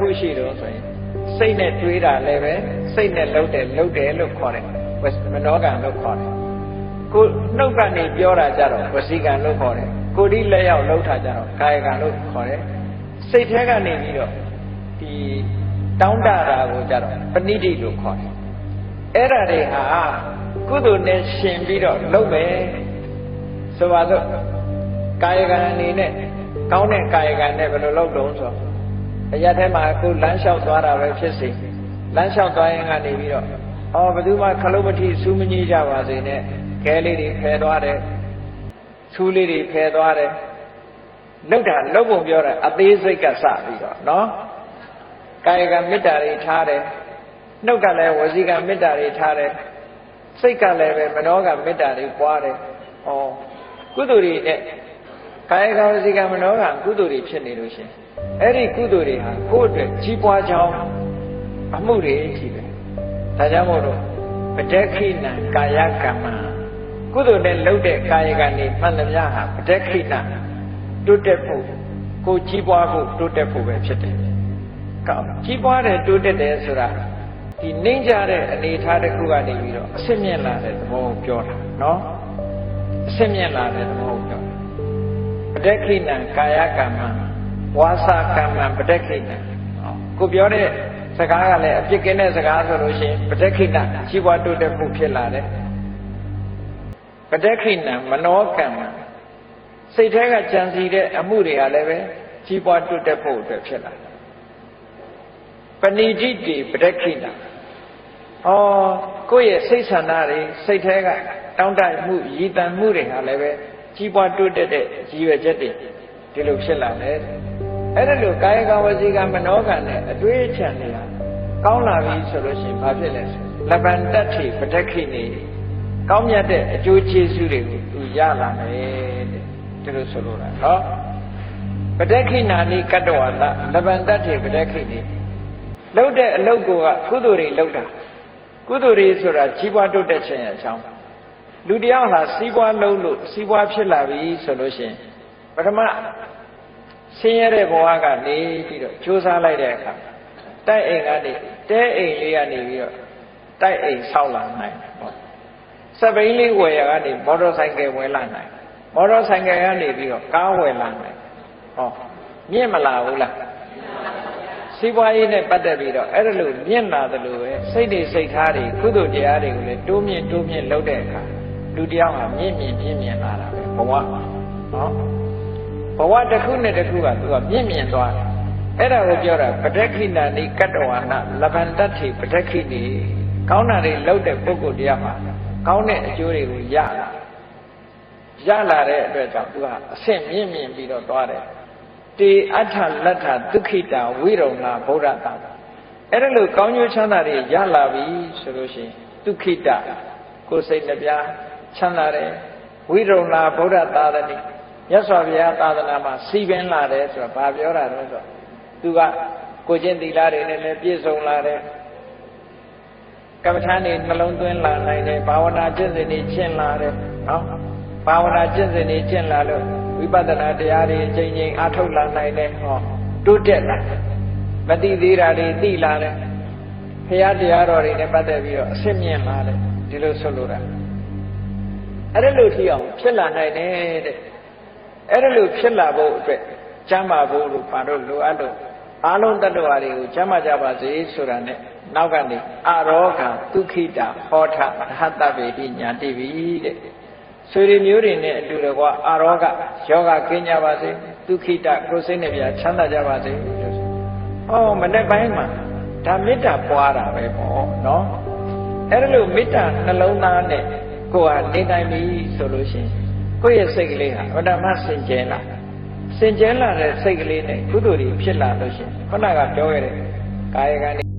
ခုရှိတော့ဆိုရင်စိတ်နဲ့တွေးတာလည်းပဲစိတ်နဲ့လှုပ်တယ်လှုပ်တယ်လို့ခေါ်တယ်ဝစီမနောကံလို့ခေါ်တယ်ကိုနှုတ်ကနေပြောတာကြတော့ဝစီကံလို့ခေါ်တယ်ကိုယ်ဒီလက်ရောက်လှုပ်တာကြတော့ကာယကံလို့ခေါ်တယ်စိတ်ထဲကနေပြီးတော့ဒီတောင်းတတာကိုကြတော့ပဏိတိလို့ခေါ်တယ်အဲ့ဒါတွေဟာကုသိုလ်နဲ့ရှင်ပြီးတော့လုပ်မယ်ဆိုပါတော့ကာယကံအနေနဲ့ကောင်းတဲ့ကာယကံနဲ့ဘယ်လိုလုပ်တုံးဆို အရက်ထဲမှာအခုလမ်းလျှောက်သွားတာပဲဖြစ်စီလမ်းလျှောက်သွားရင်ကနေပြီးတော့အော်ဘယ်သူမှခလုတ်မထီစူးမကြီးကြပါစေနဲ့ခဲလေးတွေဖယ်သွားတယ်စူးလေးတွေဖယ်သွားတယ်လောက်တာလောက်ပုံပြောတာအသေးစိတ်ကစပြီးတော့နော်ကာယကမေတ္တာတွေထားတယ်နှုတ်ကလည်းဝစီကမေတ္တာတွေထားတယ်စိတ်ကလည်းပဲမနောကမေတ္တာတွေပွားတယ်ဩကုသိုလ်တွေနဲ့ ကာယကဝစီကမနောကကုသိုလ်တွေဖြစ်နေလို့ရှင်အဲ့ဒီကုသိုလ်တွေဟာကိုယ့်အတွက်ကြီးပွားကြောင်းအမှုတွေကြီးပဲဒါကြောင့်မို့လို့ပဋက္ခိဏကာယကမ္မကုသိုလ်နဲ့လုပ်တဲ့ကာယကံတွေမှန်သမျှဟာပဋက္ခိဏတိုးတက်ဖို့ကိုယ်ကြီးပွားဖို့တိုးတက်ဖို့ပဲဖြစ်တယ်ကောင်းကြီးပွားတယ်တိုးတက်တယ်ဆိုတာဒီနှိမ့်ကြတဲ့အနေအထားတစ်ခုကနေပြီးတော့အစစ်မြင့်လာတဲ့သဘောကိုပြောတာနော်အစစ်မြင့်လာတဲ့သဘော ကိုပြောတာပဋက္ခိဏကာယကမ္မဝါစာကမ္မပဋက္ခိဏကိုပြောတဲ့စကားကလည်းအပြစ်ကင်းတဲ့စကားဆိုလို့ရှိရင်ပဋက္ခိဏကြီးပွားတိုးတက်မှုဖြစ်လာတယ်ပဋက္ခိဏမနောကမ္မစိတ်ထဲကကြံစီတဲ့အမှုတွေကလည်းပဲကြီးပွားတိုးတက်ဖို့အတွက်ဖြစ်လာတယ်ပဏိတိတိပဋက္ခိဏဩကိုယ့်ရဲ့စိတ်ဆန္ဒတွေစိတ်ထဲကတောင်းတမှုရည်တန်မှုတွေဟာလည်းပဲ ကြီးပွားတိုးတက်တဲ့ရည်ရွယ်ချက်တွေဒီလိုဖြစ်လာတယ်အဲ့ဒါလို့ကာယကဝစီကမနောကနဲ့အတွေးအချံတွေဟာကောင်းလာပြီဆိုလို့ရှိရင်ဘာဖြစ်လဲဆိုလဗန္တတ္ထိပဋက္ခိနေကောင်းမြတ်တဲ့အကျိုးကျေးဇူးတွေကိုသူရလာမယ်တဲ့ဒီလိုဆိုလိုတာနော်ပဋက္ခိနာနိကတ္တဝါလလဗန္တတ္ထိပဋက္ခိနေလှုပ်တဲ့အလုပ်ကိုကကုသိုလ်တွေလှုပ်တာကုသိုလ်တွေဆိုတာကြီးပွားတိုးတက်ခြင်းအကြောင်း လူတယောက်ဟာစီးပွားလုံးလို့စီးပွားဖြစ်လာပြီဆိုလို့ရှိရင်ပထမဆင်းရဲတဲ့ဘဝကနေပြီးတော့ကြိုးစားလိုက်တဲ့အခါတိုက်အိမ်ကနေတဲအိမ်လေးကနေပြီးတော့တိုက်အိမ်ဆောက်လာနိုင်ပေါ့စပိန်လေးဝယ်ရကနေမော်တော်ဆိုင်ကယ်ဝယ်လာနိုင်မော်တော်ဆိုင်ကယ်ကနေပြီးတော့ကားဝယ်လာနိုင်ဟောမြင့်မလာဘူးလားစီးပွားရေးနဲ့ပတ်သက်ပြီးတော့အဲ့ဒါလို့မြင့်လာတယ်လို့ပဲစိတ်တွေစိတ်ထားတွေကုသိုလ်တရားတွေကိုလည်းတိုးမြင့်တိုးမြင့်လုပ်တဲ့အခါ လူတယောက်ဟာမြင့်မြင့်မြင့်မြင့်လာတာပဲဘဝနော်ဘဝတစ်ခုနဲ့တစ်ခုကသူကမြင့်မြင့်သွားတယ်အဲ့ဒါကိုပြောတာပဋက္ခိဏာနိကတ္တဝါနလဗန္တတ္ထိပဋက္ခိနိကောင်းတာတွေလုပ်တဲ့ပုဂ္ဂိုလ်တရားမှာကောင်းတဲ့အကျိုးတွေကိုရလာရလာတဲ့အတွက်ကြောင့်သူကအဆင့်မြင့်မြင့်ပြီးတော့သွားတယ်တေအဋ္ဌလတ္ထဒုက္ခိတာဝိရုံနာဗုဒ္ဓတာအဲ့ဒါလို့ကောင်းကျိုးချမ်းသာတွေရလာပြီဆိုလို့ရှိရင်ဒုက္ခိတကိုယ်စိတ်နှပြ ချမ်းသာတယ်ဝိရုံနာဗုဒ္ဓသာသနိမြတ်စွာဘုရားသာသနာမှာစီပင်လာတယ်ဆိုတာဘာပြောတာလဲဆိုတော့သူကကိုကျင့်သီလတွေနဲ့လည်းပြည့်စုံလာတယ်ကမ္မထာနေနှလုံးသွင်းလာနိုင်တယ်ဘာဝနာကျင့်စဉ်တွေကျင့်လာတယ်နော်ဘာဝနာကျင့်စဉ်တွေကျင့်လာလို့ဝိပဿနာတရားတွေအချိန်ချင်းအားထုတ်လာနိုင်တယ်ဟောတိုးတက်လာမသိသေးတာတွေသိလာတယ်ဘုရားတရားတော်တွေနဲ့ပတ်သက်ပြီးတော့အစစ်မြင့်လာတယ်ဒီလိုဆိုလိုတာ အဲ့ဒါလို့ထီအောင်ဖြစ်လာနိုင်တယ်တဲ့အဲ့ဒါလို့ဖြစ်လာဖို့အတွက်ကျမ်းမာဖို့လို့ဘာလို့လိုအပ်လို့အားလုံးတ attva တွေကိုကျမ်းမာကြပါစေဆိုတာနဲ့နောက်ကနေအရောဂဒုက္ခိတာဟောထရဟတဗေတိညာတိပြီတဲ့ဆွေတွေမျိုးတွေနဲ့အတူတကွာအာရောဂယောဂကင်းကြပါစေဒုက္ခိတကိုယ်စိတ်နဲ့ပြချမ်းသာကြပါစေလို့ဆို။အော်မနေ့ပိုင်းမှာဒါမေတ္တာပွားတာပဲပေါ့နော်။အဲ့ဒါလို့မေတ္တာနှလုံးသားနဲ့ ကိုယ်ဟာနေနိုင်ပြီဆိုလို့ရှိရင်ကိုယ့်ရဲ့စိတ်ကလေးဟာအတ္တမစင်ကြဲလာစင်ကြဲလာတဲ့စိတ်ကလေးနဲ့ကုသိုလ်တွေဖြစ်လာလို့ရှိရင်ခုနကပြောခဲ့တဲ့ကာယကံ